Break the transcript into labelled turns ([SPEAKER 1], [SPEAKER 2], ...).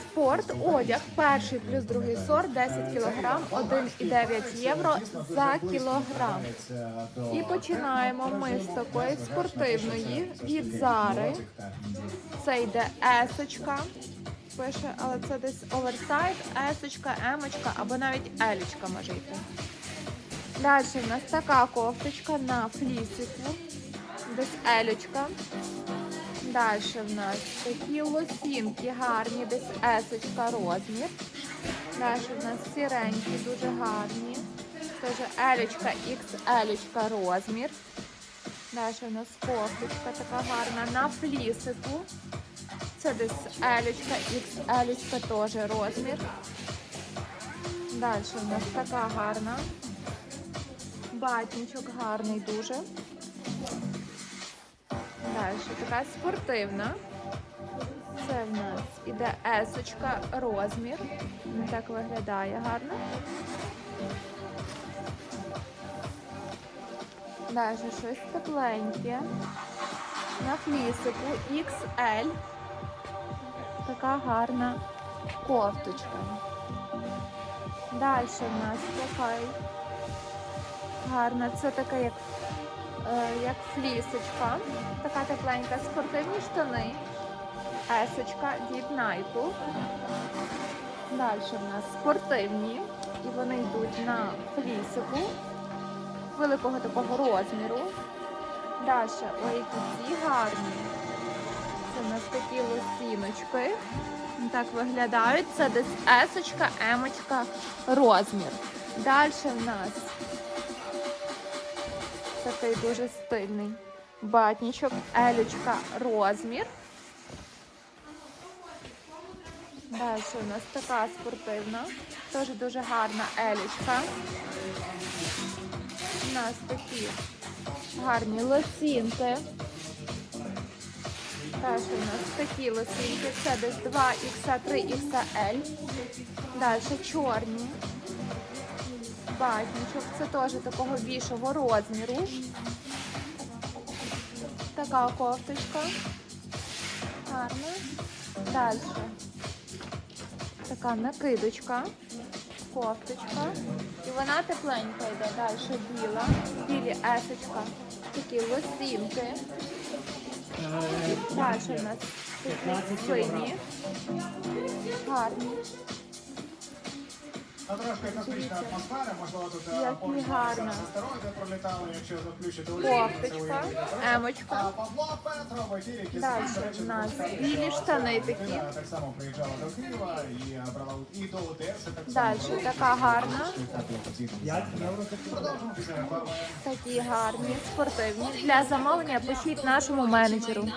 [SPEAKER 1] Спорт, одяг, перший плюс другий сорт, 10 кг, 1,9 євро за кілограм. І починаємо ми з такої спортивної від Зари. Це йде есочка. Пише, але це десь оверсайз, есочка, емочка або навіть елічка може йти. Далі в нас така кофточка на флісику, десь елючка. Далі в нас такі лосінки гарні, десь есочка розмір. Далі в нас сіренькі, дуже гарні. Теж елючка, XL розмір. Далі в нас кофточка така гарна на флісику. Це десь елючка, XL теж розмір. Далі в нас така гарна. Батничок гарний дуже. Далі така спортивна. Це в нас іде есочка розмір. Так виглядає гарно. Далі щось тепленьке. На флісику XL. Така гарна кофточка. Далі в нас така гарна. Це така як, як флісочка. Така тепленька. Спортивні штани. Есочка від Nike. Далі в нас спортивні. І вони йдуть на флісику великого такого розміру. Далі, ой, які ці гарні. Це у нас такі лосіночки. Так виглядають. Це десь есочка, емочка, розмір. Далі в нас такий дуже стильний батнічок, елючка, розмір. Далі у нас така спортивна, теж дуже гарна елючка. У нас такі гарні лосінки. Далі у нас такі лосінки. Це десь 2 х 3 XL. Далі чорні. Батничок. Це теж такого більшого розміру. Така кофточка. Гарна. Далі. Така накидочка. Кофточка. І вона тепленька йде. Далі біла. Білі есочка. Такі лосінки. Далі у нас такі сині. Гарні.
[SPEAKER 2] А трошки космічна атмосфера, можливо, тут е,
[SPEAKER 1] Як
[SPEAKER 2] поруч
[SPEAKER 1] гарно.
[SPEAKER 2] астероїди пролітали, якщо заключити
[SPEAKER 1] Кофточка,
[SPEAKER 2] А
[SPEAKER 1] емочка.
[SPEAKER 2] Павло Петро в ефірі
[SPEAKER 1] Далі в нас білі штани такі.
[SPEAKER 2] Так само приїжджала до Києва і е, брала і до Одеси. Так само
[SPEAKER 1] Далі
[SPEAKER 2] брала
[SPEAKER 1] така гарна.
[SPEAKER 2] участь. Продовжимо після реклами.
[SPEAKER 1] Такі гарні, спортивні. Для замовлення пишіть нашому менеджеру.